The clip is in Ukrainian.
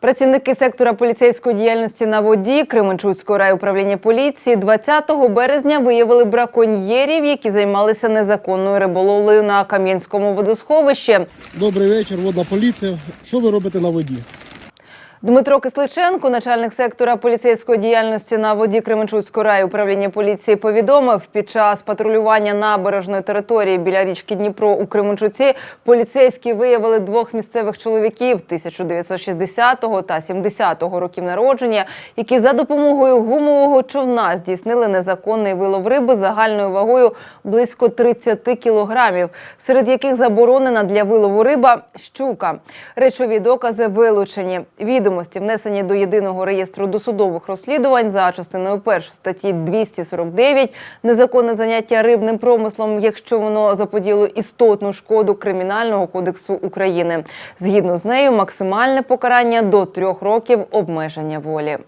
Працівники сектора поліцейської діяльності на воді Кременчуцького райуправління поліції 20 березня виявили браконьєрів, які займалися незаконною риболовлею на Кам'янському водосховищі. Добрий вечір, водна поліція. Що ви робите на воді? Дмитро Кисличенко, начальник сектора поліцейської діяльності на воді Кременчуцького райуправління поліції, повідомив, під час патрулювання набережної території біля річки Дніпро у Кременчуці поліцейські виявили двох місцевих чоловіків 1960 та 70-го років народження, які за допомогою гумового човна здійснили незаконний вилов риби загальною вагою близько 30 кілограмів, серед яких заборонена для вилову риба щука. Речові докази вилучені. Відомості внесені до єдиного реєстру досудових розслідувань за частиною 1 статті 249 незаконне заняття рибним промислом, якщо воно заподіло істотну шкоду Кримінального кодексу України. Згідно з нею, максимальне покарання до трьох років обмеження волі.